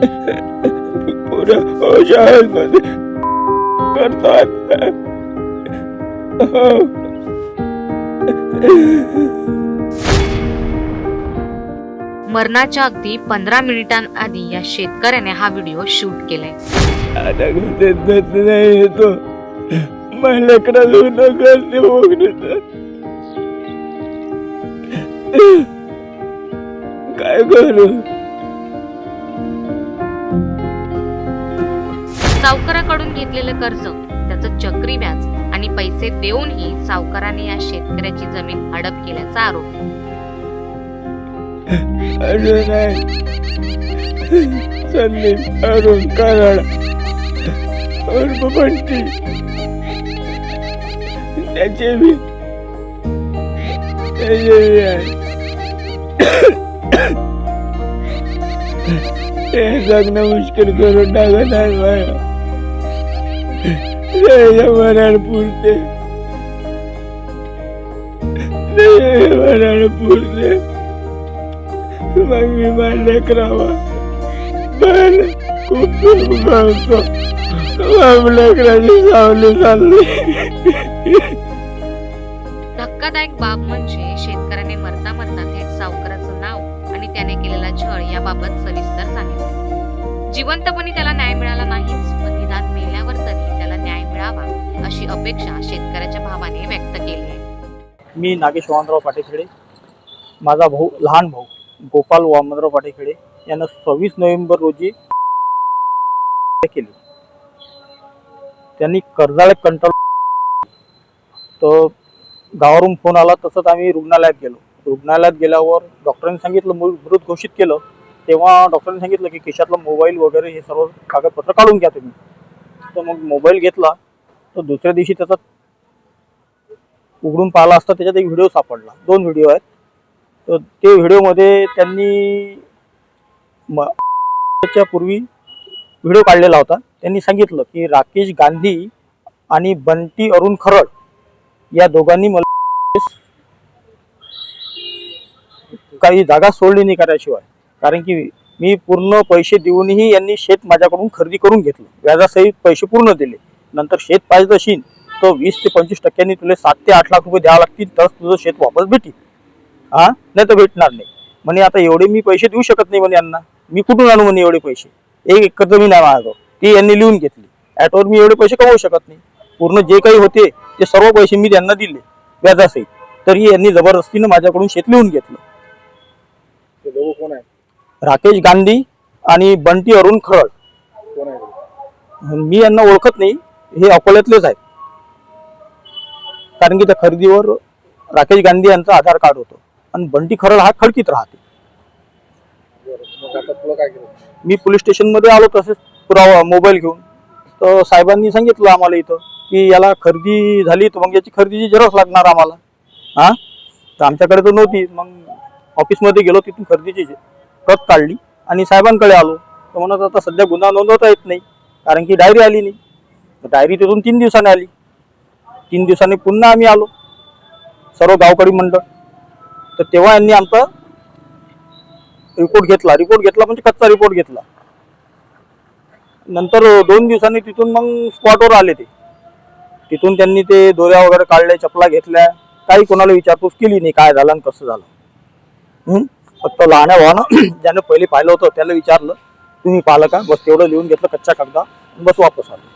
पुऱ्या शाळेमध्ये करतात. हो. मरणाच्या अगदी पंधरा मिनिटांआधी या शेतकऱ्याने हा व्हिडिओ शूट केलाय. आता घरात नाही येतो माझ्याकडे लग्न करते बघण्याचं काय करू? सावकाराकडून घेतलेलं कर्ज त्याचं चक्री व्याज आणि पैसे देऊनही सावकाराने या शेतकऱ्याची जमीन हडप केल्याचा आरोप. त्याचे ते जगणं मुश्किल करून टाकत आहे मला पुरते त्याच्या पुरते मग मी मान्य करावा. पण खूप सावली चालली. धक्कादायक बाब म्हणजे शेतकऱ्याने मरता मरता थेट सावकाराचं नाव आणि त्याने केलेला छळ याबाबत सविस्तर सांगितले. जिवंतपणी त्याला न्याय मिळाला नाहीच पण निदान मेल्यावर तरी त्याला न्याय मिळावा अशी अपेक्षा शेतकऱ्याच्या भावाने व्यक्त केली आहे. मी नागेश वामनराव पाटेखेडे माझा भाऊ लहान भाऊ गोपाल वामनराव पाटेखेडे यानं सव्वीस नोव्हेंबर रोजी केली. त्यांनी कर्जाला कंट्रोल तर गावावरून फोन आला तसंच आम्ही रुग्णालयात गेलो. रुग्णालयात गेल्यावर डॉक्टरांनी सांगितलं मृत घोषित केलं तेव्हा डॉक्टरांनी सांगितलं की खिशातला मोबाईल वगैरे हे सर्व कागदपत्र काढून घ्या तुम्ही. तर मग मोबाईल घेतला तर दुसऱ्या दिवशी त्याचा उघडून पाहिला असता त्याच्यात एक व्हिडिओ सापडला. दोन व्हिडिओ आहेत. तर ते व्हिडिओमध्ये त्यांनी म च्या पूर्वी व्हिडिओ काढलेला होता. त्यांनी सांगितलं की राकेश गांधी आणि बंटी अरुण खरड या दोघांनी मला काही जागा सोडली नाही कराशिवाय कारण की मी पूर्ण पैसे देऊनही यांनी शेत माझ्याकडून खरेदी करून घेतलं. व्याजासहित पैसे पूर्ण दिले. नंतर शेत पाहिजे असेल तर वीस ते पंचवीस टक्क्यांनी तुला सात ते आठ लाख रुपये द्यावं लागतील तर तुझं शेत वापस भेटी हा? नाही तर भेटणार नाही. म्हणे आता एवढे मी पैसे देऊ शकत नाही म्हणे यांना. मी कुठून आणू म्हणे एवढे पैसे? एक एकर जमीन आहे माझं ती यांनी लिहून घेतली. ॲटोवर मी एवढे पैसे कमवू शकत नाही. पूर्ण जे काही होते ते सर्व पैसे मी त्यांना दिले. व्याजासहित. तरी यांनी जबरदस्तीनं माझ्याकडून शेत लिहून घेतलं. ते दोघं कोण आहे राकेश गांधी आणि बंटी अरुण खरड. कोण आहे मी यांना ओळखत नाही हे अकोल्यातलेच आहेत. कारण की त्या खरेदीवर राकेश गांधी यांचं आधार कार्ड होतं. आणि बंटी खरड हा खडकीत राहते. बरं मग आता तुला काय केलं? मी पोलीस स्टेशनमध्ये आलो तसेच पुरावा मोबाईल घेऊन. तर साहेबांनी सांगितलं आम्हाला इथं की याला खरेदी झाली तर मग याची खरेदीची झेरॉक्स लागणार आम्हाला. हा? तर आमच्याकडे तर नव्हती मग ऑफिसमध्ये गेलो तिथून खरेदीची प्रत काढली आणि साहेबांकडे आलो. तर म्हणत आता सध्या गुन्हा नोंदवता येत नाही कारण की डायरी आली नाही. डायरी तिथून तीन दिवसांनी आली. तीन दिवसांनी पुन्हा आम्ही आलो सर्व गावकडी मंडळ. तर तेव्हा यांनी आमचा रिपोर्ट घेतला. रिपोर्ट घेतला म्हणजे कच्चा रिपोर्ट घेतला. नंतर दोन दिवसांनी तिथून मग स्पॉटवर आले ते. तिथून त्यांनी ते दोऱ्या वगैरे काढल्या चपला घेतल्या. काही कोणाला विचारपूस केली नाही काय झालं आणि कसं झालं. फक्त लहान्या भावानं ज्यानं पहिले पाहिलं होतं त्याला विचारलं तुम्ही पाहिलं का? बस तेवढं लिहून घेतलं कच्चा कागदा बस वापस आलो.